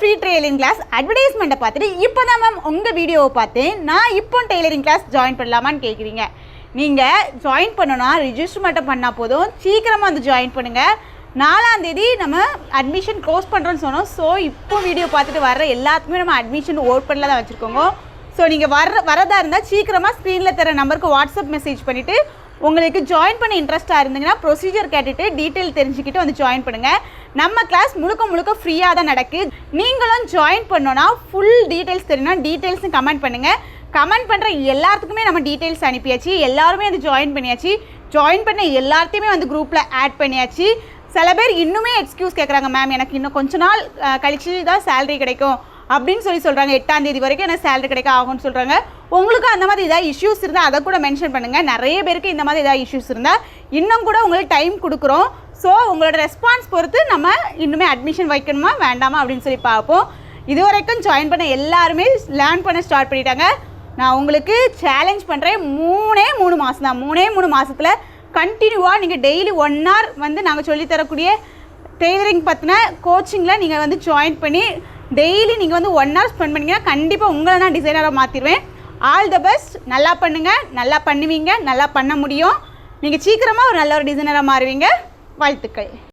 Free tailoring class அட்வர்டைஸ்மெண்ட்டை பார்த்துட்டு இப்போ தான் மேம் உங்கள் வீடியோவை பார்த்து நான் இப்போ டெய்லரிங் கிளாஸ் ஜாயின் பண்ணலாமான்னு கேட்குறீங்க நீங்கள் ஜாயின் பண்ணணும்னா ரிஜிஸ்டர் மட்டும் பண்ணால் போதும். சீக்கிரமாக வந்து ஜாயின் பண்ணுங்கள் நாலாம் தேதி நம்ம அட்மிஷன் க்ளோஸ் பண்ணுறோன்னு சொன்னோம். ஸோ இப்போ வீடியோ பார்த்துட்டு வர்ற எல்லாத்துக்குமே நம்ம அட்மிஷன் ஓப்பனில் தான் வச்சுருக்கோங்க. ஸோ நீங்கள் வர வரதா இருந்தால் சீக்கிரமாக ஸ்க்ரீனில் தர நம்பருக்கு வாட்ஸ்அப் மெசேஜ் பண்ணிவிட்டு உங்களுக்கு ஜாயின் பண்ண இன்ட்ரெஸ்ட்டாக இருந்தீங்கன்னா ப்ரொசீஜர் கேட்டுட்டு டீட்டெயில் தெரிஞ்சுக்கிட்டு வந்து ஜாயின் பண்ணுங்கள் நம்ம கிளாஸ் முழுக்க முழுக்க ஃப்ரீயாக தான் நடக்குது நீங்களும் ஜாயின் பண்ணோன்னா ஃபுல் டீட்டெயில்ஸ் தெரியணும்னா டீட்டெயில்ஸும் கமெண்ட் பண்ணுங்கள் கமெண்ட் பண்ணுற எல்லாத்துக்குமே நம்ம டீட்டெயில்ஸ் அனுப்பியாச்சு. எல்லாருமே வந்து ஜாயின் பண்ணியாச்சு. ஜாயின் பண்ண எல்லாத்தையுமே வந்து குரூப்பில் ஆட் பண்ணியாச்சு. சில பேர் இன்னுமே எக்ஸ்கியூஸ் கேட்குறாங்க மேம் எனக்கு இன்னும் கொஞ்ச நாள் கழிச்சு தான் சேலரி கிடைக்கும். அப்படின்னு சொல்லி சொல்கிறாங்க எட்டாம் தேதி வரைக்கும் எனக்கு சேலரி கிடைக்க ஆகும்னு சொல்கிறாங்க உங்களுக்கு அந்த மாதிரி ஏதாவது இஷ்யூஸ் இருந்தால் அதை கூட மென்ஷன் பண்ணுங்கள் நிறைய பேருக்கு இந்த மாதிரி ஏதாவது இஷ்யூஸ் இருந்தால் இன்னும் கூட உங்களுக்கு டைம் கொடுக்குறோம். ஸோ உங்களோட ரெஸ்பான்ஸ் பொறுத்து நம்ம இன்னுமே அட்மிஷன் வைக்கணுமா வேண்டாமா அப்படின்னு சொல்லி பார்ப்போம். இது வரைக்கும் ஜாயின் பண்ண எல்லாருமே லேர்ன் பண்ண ஸ்டார்ட் பண்ணிட்டாங்க. நான் உங்களுக்கு சேலஞ்ச் பண்ணுறேன் மூணே மூணு மாதம் தான். மூணே மூணு மாதத்தில் கண்டினியூவாக நீங்கள் டெய்லி ஒன் ஹவர் வந்து நாங்கள் சொல்லித்தரக்கூடிய டெய்லரிங் பற்றின கோச்சிங்கில் நீங்கள் வந்து ஜாயின் பண்ணி டெய்லி நீங்கள் வந்து ஒன் ஹவர் ஸ்பெண்ட் பண்ணிங்கன்னா கண்டிப்பாக உங்களை நான் டிசைனராக மாற்றிடுவேன் ஆல் த பெஸ்ட் நல்லா பண்ணுங்கள் நல்லா பண்ணுவீங்க. நல்லா பண்ண முடியும். நீங்கள் சீக்கிரமாக ஒரு நல்ல ஒரு டிசைனராக மாறுவீங்க. வாழ்த்துக்கள்.